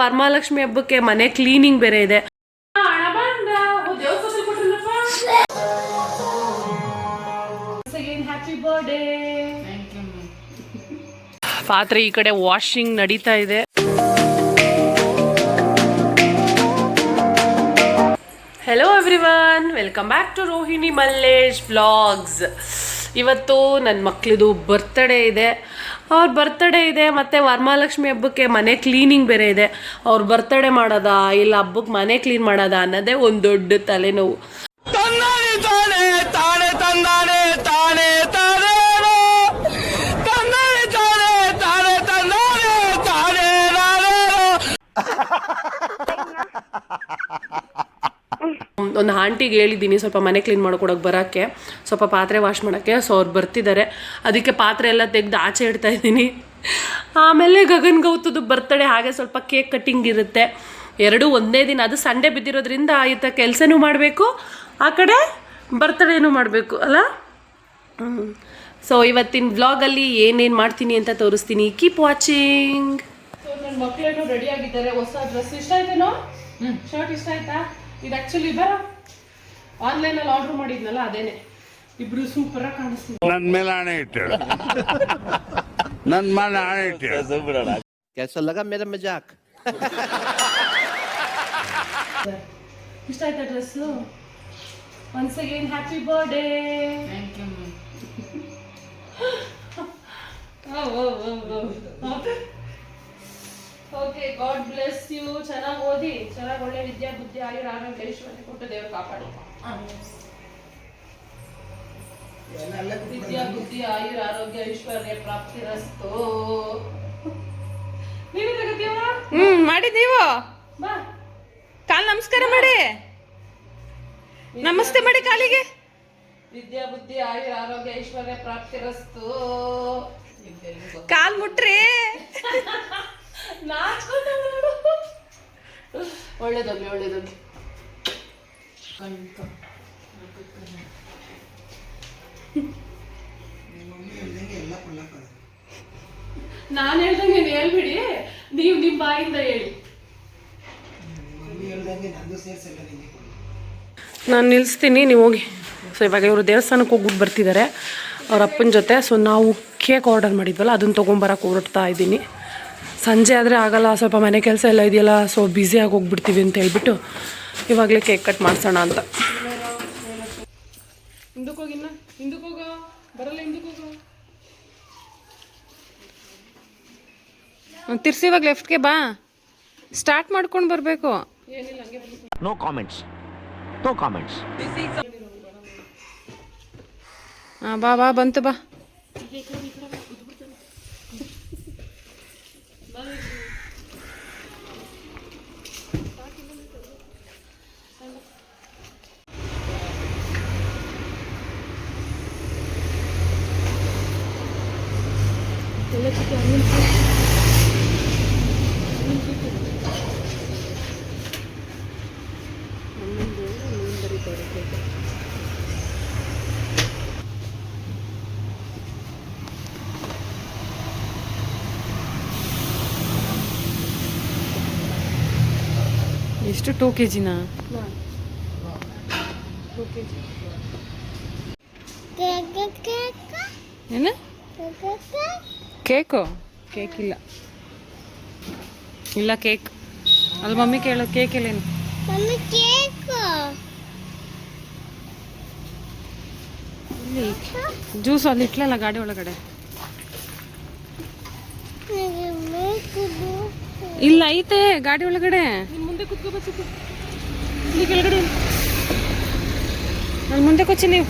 ವರಮಹಾಲಕ್ಷ್ಮಿ ಹಬ್ಬಕ್ಕೆ ಮನೆ ಕ್ಲೀನಿಂಗ್ ಬೇರೆ ಇದೆ. ಪಾತ್ರೆ ಈ ಕಡೆ ವಾಷಿಂಗ್ ನಡೀತಾ ಇದೆ. Hello everyone welcome back to Rohini Mallesh blogs ಇವತ್ತು ನನ್ನ ಮಕ್ಕಳದು ಬರ್ತ್ಡೇ ಇದೆ. ಅವ್ರ ಬರ್ತ್ಡೇ ಇದೆ ಮತ್ತು ವರಮಹಾಲಕ್ಷ್ಮಿ ಹಬ್ಬಕ್ಕೆ ಮನೆ ಕ್ಲೀನಿಂಗ್ ಬೇರೆ ಇದೆ. ಅವ್ರ ಬರ್ತ್ಡೇ ಮಾಡೋದಾ ಇಲ್ಲ ಹಬ್ಬಕ್ಕೆ ಮನೆ ಕ್ಲೀನ್ ಮಾಡೋದಾ ಅನ್ನೋದೇ ಒಂದು ದೊಡ್ಡ ತಲೆನೋವು. ಒಂದು ಆಂಟಿಗೆ ಹೇಳಿದ್ದೀನಿ ಸ್ವಲ್ಪ ಮನೆ ಕ್ಲೀನ್ ಮಾಡ್ಕೊಡೋಕೆ ಬರೋಕ್ಕೆ ಸ್ವಲ್ಪ ಪಾತ್ರೆ ವಾಶ್ ಮಾಡೋಕ್ಕೆ. ಸೊ ಅವ್ರು ಬರ್ತಿದ್ದಾರೆ. ಅದಕ್ಕೆ ಪಾತ್ರೆ ಎಲ್ಲ ತೆಗೆದು ಆಚೆ ಇಡ್ತಾ ಇದ್ದೀನಿ. ಆಮೇಲೆ ಗಗನ್ ಗೌತದು ಬರ್ತಡೆ ಹಾಗೆ ಸ್ವಲ್ಪ ಕೇಕ್ ಕಟ್ಟಿಂಗ್ ಇರುತ್ತೆ. ಎರಡೂ ಒಂದೇ ದಿನ. ಅದು ಸಂಡೇ ಬಿದ್ದಿರೋದ್ರಿಂದ ಈತ ಕೆಲಸನೂ ಮಾಡಬೇಕು ಆ ಕಡೆ ಬರ್ತಡೇನೂ ಮಾಡಬೇಕು ಅಲ್ಲ? ಸೊ ಇವತ್ತಿನ ವ್ಲಾಗಲ್ಲಿ ಏನೇನು ಮಾಡ್ತೀನಿ ಅಂತ ತೋರಿಸ್ತೀನಿ. ಕೀಪ್ ವಾಚಿಂಗ್ ಸೊ ನನ್ನ ಮಕ್ಕಳೇನು ರೆಡಿ ಆಗಿದ್ದಾರೆ. ಹೊಸ ಡ್ರೆಸ್ ಇಷ್ಟ ಆಯ್ತೇನೋ? ಶರ್ಟ್ ಇಷ್ಟ ಆಯ್ತಾ? ಇದು ಆ್ಯಕ್ಚುಲಿ ಬರ ಆನ್ಲೈನಲ್ಲಿ ಆರ್ಡರ್ ಮಾಡಿದ್ನಲ್ಲ ಅದೇನೆ ಇಬ್ರು ಸೂಪರ್ ಆಗಿ ಕಾಣಿಸ್ತಿದೆ ನನ್ ಮೇಲೆ ಹಣೆ ಇಟ್ಟಳು ನನ್ ಮೇಲೆ ಹಣೆ ಇಟ್ಟಳು कैसा लगा मेरा मजाक ಇಷ್ಟ ಆಯ್ತಾ dress once again happy birthday okay god bless you ಚೆನ್ನಾಗಿ ಓದಿ ಚೆನ್ನಾಗಿ ಒಳ್ಳೆ ವಿದ್ಯಾ ಬುದ್ಧಿ ಆಯುರ್ ಆರೋಗ್ಯ ಐಶ್ವರ್ಯ ಕೊಟ್ಟು ದೇವರು ಕಾಪಾಡಿ. ವಿದ್ಯಾ ಬುದ್ಧಿ ಆಯುರ್ ಆರೋಗ್ಯ ಐಶ್ವರ್ಯ ಪ್ರಾಪ್ತಿ ರಸ್ತು. ಹ್ಮ್ ಮಾಡಿ ನೀವು. ಬಾ. ಕಾಲ್ ನಮಸ್ಕಾರ ಮಾಡಿ. ನಮಸ್ತೆ ಮಾಡಿ ಕಾಲಿಗೆ. ವಿದ್ಯಾ ಬುದ್ಧಿ ಆಯುರ್ ಆರೋಗ್ಯ ಐಶ್ವರ್ಯ ಪ್ರಾಪ್ತಿ ರಸ್ತು. ಕಾಲ್ ಮುಟ್ರಿ. ಒಳ್ಳೇದಾಗ್ಲಿ ಒಳ್ಳೇದೊಬ್ಬಿ ನಾನು ಹೇಳ್ದಂಗೆ ನೀವು ಹೇಳ್ಬಿಡಿ. ನೀವು ನಿಮ್ಮ ಬಾಯಿಂದ ಹೇಳಿ. ನಾನು ನಿಲ್ಲಿಸ್ತೀನಿ ನೀವು ಹೋಗಿ. ಸೊ ಇವಾಗ ಇವರು ದೇವಸ್ಥಾನಕ್ಕೆ ಹೋಗ್ಬಿಟ್ಟು ಬರ್ತಿದ್ದಾರೆ. ಅವ್ರ ಅಪ್ಪನ ಜೊತೆ. ಸೊ ನಾವು ಕೇಕ್ ಆರ್ಡರ್ ಮಾಡಿದ್ವಲ್ಲ ಅದನ್ನು ತೊಗೊಂಬರಕ್ಕೆ ಹೊರಡ್ತಾ ಇದ್ದೀನಿ. ಸಂಜೆ ಆದರೆ ಆಗಲ್ಲ ಸ್ವಲ್ಪ ಮನೆ ಕೆಲಸ ಎಲ್ಲ ಇದೆಯಲ್ಲ ಸೊ ಬ್ಯುಸಿಯಾಗಿ ಹೋಗ್ಬಿಡ್ತೀವಿ ಅಂತ ಹೇಳ್ಬಿಟ್ಟು ಇವಾಗಲೇ ಕೇಕ್ ಕಟ್ ಮಾಡಿಸೋಣ ಅಂತ. ಹೋಗೋ ಬರಲ್ಲ ಹೋಗೋ. ತಿರ್ಸಿ ಇವಾಗ ಲೆಫ್ಟ್ಗೆ ಬಾ. ಸ್ಟಾರ್ಟ್ ಮಾಡ್ಕೊಂಡು ಬರಬೇಕು. ನೋ ಕಾಮೆಂಟ್ಸ್ ನೋ ಕಾಮೆಂಟ್ಸ್ ಹಾಂ ಬಾ ಬಾ ಬಂತು ಬಾ. ಎಷ್ಟು ಟೂ ಕೆ ಜಿನಾ ಏನು ಕೇಕು ಕೇಕ್ ಇಲ್ಲ ಇಲ್ಲ ಕೇಕ್ ಅಲ್ಲಿ ಮಮ್ಮಿ ಕೇಳೋ ಕೇಕ್ ಇಲ್ಲೇನು ಇಲ್ಲಿ ಜ್ಯೂಸ್ ಅಲ್ಲಿ ಇಟ್ಲಲ್ಲ ಗಾಡಿ ಒಳಗಡೆ ಇಲ್ಲ ಐತೆ ಗಾಡಿ ಒಳಗಡೆ ಮುಂದೆ ಕುತ್ಕೋಬೇಕು ಇಲ್ಲಿ ಕೆಳಗಡೆ ನಾನು ಮುಂದೆ ಕೊಚ್ಚಿ ನೀವು.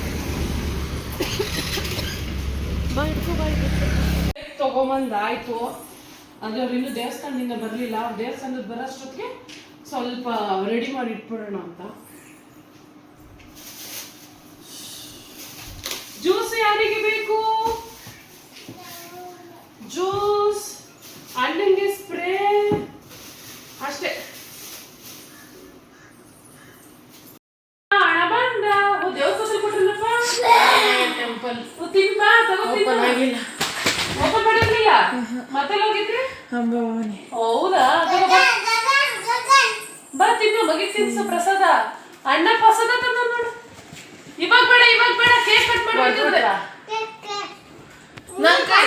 ತಗೊಂಬಂದಾಯ್ತು ಆದ್ರೆ ಅವ್ರು ಇನ್ನು ದೇವಸ್ಥಾನದಿಂದ ಬರಲಿಲ್ಲ. ಅವ್ರು ದೇವಸ್ಥಾನದ ಬರೋಷ್ಟೊತ್ತಿಗೆ ಸ್ವಲ್ಪ ರೆಡಿ ಮಾಡಿ ಇಟ್ಬಿಡೋಣ ಅಂತ. ಜ್ಯೂಸ್ ಯಾರಿಗೆ ಬೇಕು? ಜ್ಯೂಸ್ ಅಣ್ಣಂಗೆ ಸ್ಪ್ರೇ ಅಷ್ಟೇ. ಟೆಂಪಲ್ ತಿನ್ಪ ತಗೋ ತಿನ್ನು. ಓಪನ್ ಮಾಡಿರ್ಲಿಲ್ಲ? ಮತ್ತೆ ಹೋಗಿದ್ರಿ? ಹೌದಾ? ಬಾ. ಹೋಗಿ ತಿನ್ಸು ಪ್ರಸಾದ. ಅಣ್ಣ ಪ್ರಸಾದ ತಂದ ನೋಡು. ಇವಾಗ ಬೇಡ ಇವಾಗ ಬೇಡ. ಕೇಕ್ ಕಟ್ ಮಾಡಿ ನನ್ ಕೈ.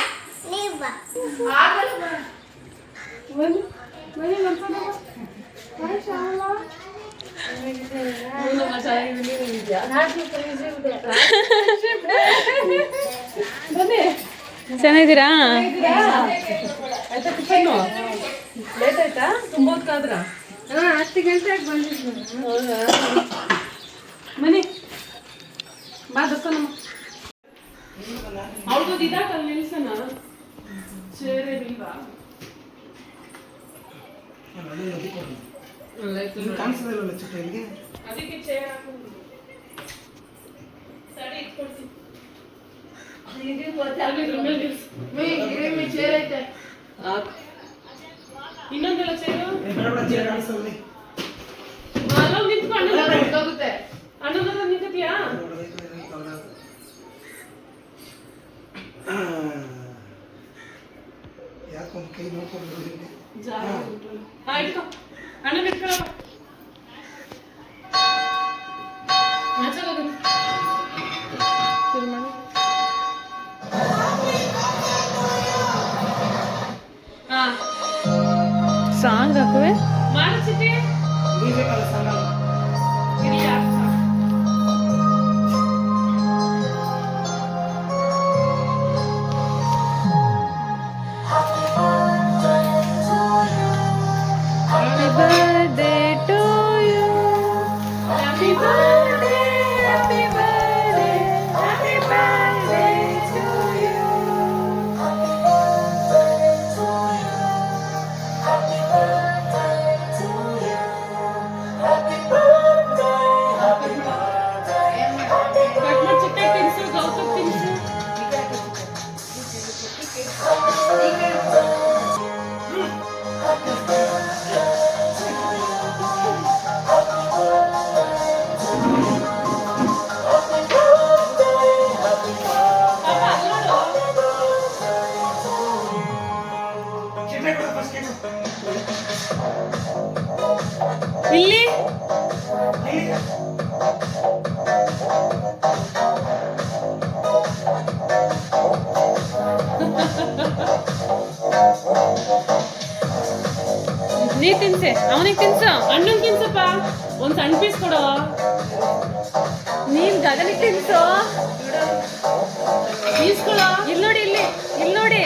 ಆಗಲ್ಲ. ಬನ್ನಿ, ಬನ್ನಿ, ನಮ್ಮ ಚೆನ್ನಾಗಿದ್ದೀನಿ, ನೀನು ಇದ್ಯಾ? ಬನ್ನಿ ಚೆನ್ನಾಗಿದ್ದೀರಾ? ಲೇಟ್ ಆಯ್ತಾ? ತುಂಬ ಹೊತ್ತಾದ್ರ ಹತ್ತು ಗಂಟೆಗೆ ಬಂದಿದ್ದು ಹೌದಾ? ಬನ್ನಿ ಬಾ ದಕ್ಕನಮ್ಮ ಅವ್ರದ್ದು ಇದಾಕಲ್ಲಿ ನಿಲ್ಸನ ಸೇರೆ ಅದಕ್ಕೆ ಚೇರ್ ಹಾಕೊಂಡು. ತಡಿ ಇಟ್ಕೊಳ್ತೀನಿ ಚೇರ್ ಐತೆ. ಇನ್ನೊಂದೆಲ್ಲ ಚೇರು ನಿಂತ್ಕೊಂಡು ಹೋಗುತ್ತೆ. ಅಣ್ಣನ ಹೊರ್ಟೋಗುತ್ತೆ ತಿನ್ಸೆ. ಅವನಿಗೆ ತಿನ್ಸು. ಅಣ್ಣನ್ ತಿನ್ಸಪ್ಪ. ಒಂದ್ ಸಣ್ಣ ಪೀಸ್ ಕೊಡು. ನೀನ್ ಗಗನಿಗೆ ತಿನ್ಸು. ಪೀಸ್ ಕೊಡು ಇಲ್ಲಿ ನೋಡಿ, ಇಲ್ಲಿ ಇಲ್ಲಿ ನೋಡಿ.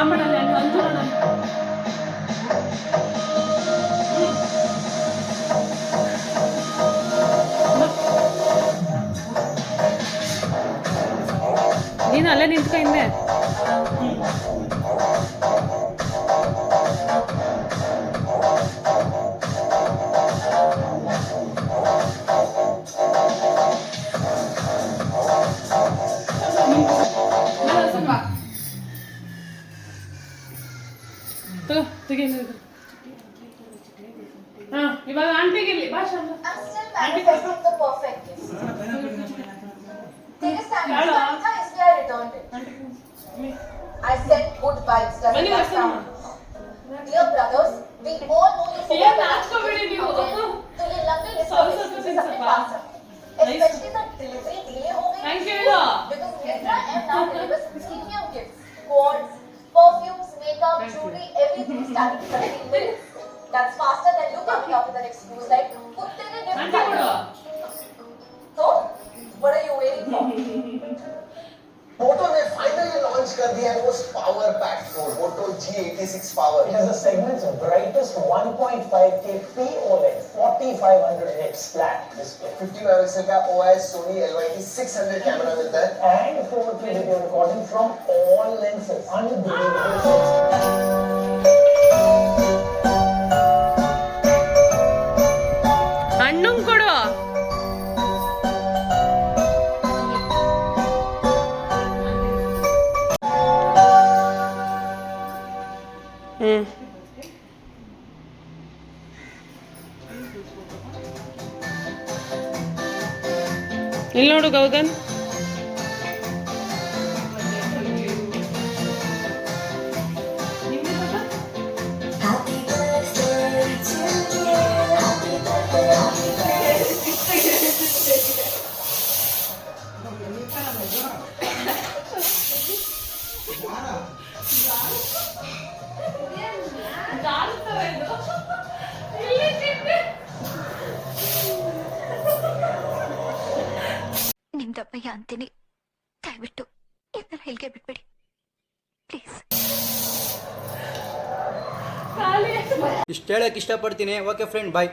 ಹಂಗೇನಾಗಿಲ್ಲ ಬಿಡು ಆಂಬಳಲ್ಲಿ ಅಲ್ಲಿ ಅಂಜುಳ ನೀನು ಅಲ್ಲೇ ನಿಂತ್ಕೊ ಹಿಂದೆ कर have the most power packed phone, Moto G86 Power. It has the segment's brightest 1.5K POLED 4500 nits flat display 50 megapixel का OIS Sony LYT 600 camera मिलता है and 4K video recording from all lenses. Unbelievable. ಇಲ್ಲಿ ಇಷ್ಟು ಹೇಳಕ್ ಇಷ್ಟಪಡ್ತೀನಿ. Okay friend bye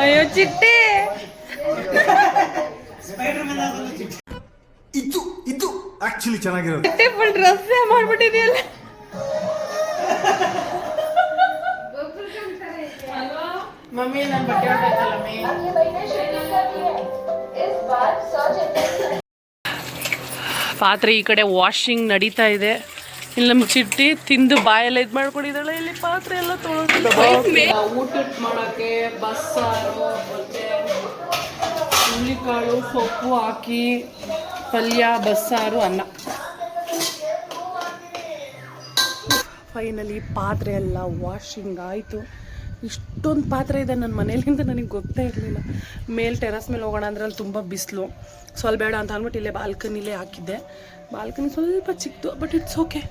ಅಯ್ಯೋ ಚಿಟ್ಟೆ. ಇದು ಇದು ಆಕ್ಚುಲಿ ಚೆನ್ನಾಗಿರೋದು. ಫುಲ್ ಡ್ರೆಸ್ ಮಾಡ್ಬಿಟ್ಟಿದೆಯಲ್ಲ. ನನ್ನ ಬಟ್ಟೆ ಪಾತ್ರೆ ಈ ಕಡೆ ವಾಷಿಂಗ್ ನಡೀತಾ ಇದೆ. ಇಲ್ಲಿ ನಮ್ಮ ಚಿಟ್ಟಿ ತಿಂದು ಬಾಯೆಲ್ಲ ಇದು ಮಾಡ್ಕೊಂಡಿದ್ದಾಳೆ. ಇಲ್ಲಿ ಪಾತ್ರೆ ಎಲ್ಲ ತೊಳೋದು ಊಟ ಮಾಡೋಕ್ಕೆ ಬಸ್ಸಾರು ಮತ್ತು ಸೊಪ್ಪು ಹಾಕಿ ಪಲ್ಯ ಬಸ್ಸಾರು ಅನ್ನ. ಫೈನಲಿ ಪಾತ್ರೆ ಎಲ್ಲ ವಾಷಿಂಗ್ ಆಯಿತು. ಇಷ್ಟೊಂದು ಪಾತ್ರೆ ಇದೆ ನನ್ನ ಮನೇಲಿಂದ ನನಗೆ ಗೊತ್ತೇ ಇರಲಿಲ್ಲ. ಮೇಲೆ ಟೆರಸ್ ಮೇಲೆ ಹೋಗೋಣ ಅಂದ್ರೆ ಅಲ್ಲಿ ತುಂಬ ಬಿಸಿಲು. ಸ್ವಲ್ಪ ಬೇಡ ಅಂತ ಅಂದ್ಬಿಟ್ಟು ಇಲ್ಲೇ ಬಾಲ್ಕನಿಲೇ ಹಾಕಿದ್ದೆ. ಬಾಲ್ಕನಿ ಸ್ವಲ್ಪ ಚಿಕ್ಕದು ಬಟ್ ಇಟ್ಸ್ ಓಕೆ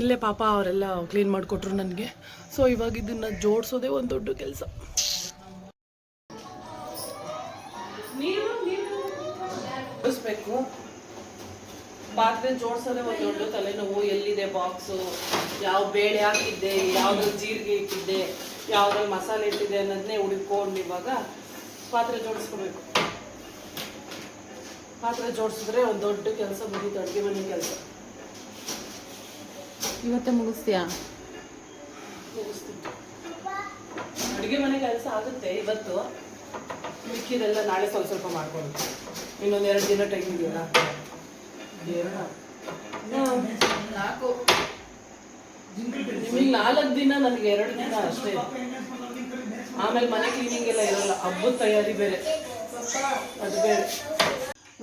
ಇಲ್ಲೇ ಪಾಪ ಅವರೆಲ್ಲ ಕ್ಲೀನ್ ಮಾಡಿಕೊಟ್ರು ನನಗೆ. ಸೊ ಇವಾಗ ಇದನ್ನು ಜೋಡಿಸೋದೇ ಒಂದು ದೊಡ್ಡ ಕೆಲಸ. ಪಾತ್ರೆ ಜೋಡಿಸೋದೆ ಒಂದು ದೊಡ್ಡ ತಲೆನೋವು. ಎಲ್ಲಿದೆ ಬಾಕ್ಸು ಯಾವ ಬೇಳೆ ಹಾಕಿದ್ದೆ? ಯಾವ್ದು ಜೀರಿಗೆ ಇಟ್ಟಿದ್ದೆ? ಯಾವ್ದ್ರಲ್ಲಿ ಮಸಾಲೆ ಇಟ್ಟಿದೆ ಅನ್ನೋದನ್ನೇ ಹುಡುಕೊಂಡು ಇವಾಗ ಪಾತ್ರೆ ಜೋಡಿಸ್ಕೊಬೇಕು. ಪಾತ್ರೆ ಜೋಡಿಸಿದ್ರೆ ಒಂದು ದೊಡ್ಡ ಕೆಲಸ ಮುಗೀತು ಅಡುಗೆ ಮನೆ ಕೆಲಸ. ಇವತ್ತೇ ಮುಗಿಸ್ತೀಯಾ? ಮುಗಿಸ್ತೀನಿ. ಅಡುಗೆ ಮನೆ ಕೆಲಸ ಆಗುತ್ತೆ ಇವತ್ತು. ಮಿಕ್ಕಿದೆಲ್ಲ ನಾಳೆ ಸ್ವಲ್ಪ ಸ್ವಲ್ಪ ಮಾಡ್ಕೊಂಡು ಇನ್ನೊಂದು ಎರಡು ದಿನ ಟೈಮ್ ಇದೆಯಲ್ಲ? ಎರಡು. ನಾಲ್ಕು. ನಿಮಗೆ ನಾಲ್ಕು ದಿನ ನನಗೆ ಎರಡು ದಿನ ಅಷ್ಟೇ. ಆಮೇಲೆ ಮನೆ ಕ್ಲೀನಿಂಗ್ ಎಲ್ಲ ಇರಲ್ಲ, ಹಬ್ಬದ ತಯಾರಿ ಬೇರೆ. ಅದು ಬೇರೆ.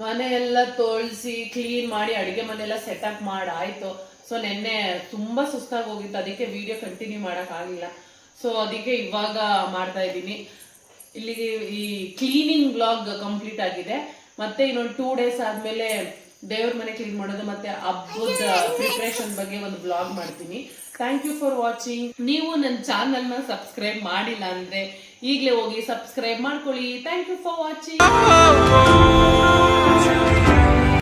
ಮನೆ ಎಲ್ಲ ತೊಳ್ಸಿ ಕ್ಲೀನ್ ಮಾಡಿ ಅಡುಗೆ ಮನೆಯೆಲ್ಲ ಸೆಟಪ್ ಮಾಡಿ, ಆಯಿತು. ಸೊ ನಿನ್ನೆ ತುಂಬ ಸುಸ್ತಾಗಿ ಹೋಗಿತ್ತು ಅದಕ್ಕೆ ವಿಡಿಯೋ ಕಂಟಿನ್ಯೂ ಮಾಡೋಕ್ಕಾಗಿಲ್ಲ ಸೊ ಅದಕ್ಕೆ ಇವಾಗ ಮಾಡ್ತಾ ಇದ್ದೀನಿ. ಇಲ್ಲಿಗೆ ಈ ಕ್ಲೀನಿಂಗ್ ಬ್ಲಾಗ್ ಕಂಪ್ಲೀಟ್ ಆಗಿದೆ. ಮತ್ತೆ ಇನ್ನೊಂದು ಟೂ ಡೇಸ್ ಆದಮೇಲೆ ದೇವ್ರ ಮನೆ ಕ್ಲೀನ್ ಮಾಡೋದು ಮತ್ತೆ ಹಬ್ಬದ ಪ್ರಿಪ್ರೇಷನ್ ಬಗ್ಗೆ ಒಂದು ಬ್ಲಾಗ್ ಮಾಡ್ತೀನಿ. ಥ್ಯಾಂಕ್ ಯು ಫಾರ್ ವಾಚಿಂಗ್ ನೀವು ನನ್ನ ಚಾನಲ್ನ ಸಬ್ಸ್ಕ್ರೈಬ್ ಮಾಡಿಲ್ಲ ಅಂದ್ರೆ ಈಗಲೇ ಹೋಗಿ ಸಬ್ಸ್ಕ್ರೈಬ್ ಮಾಡ್ಕೊಳ್ಳಿ. Thank you for watching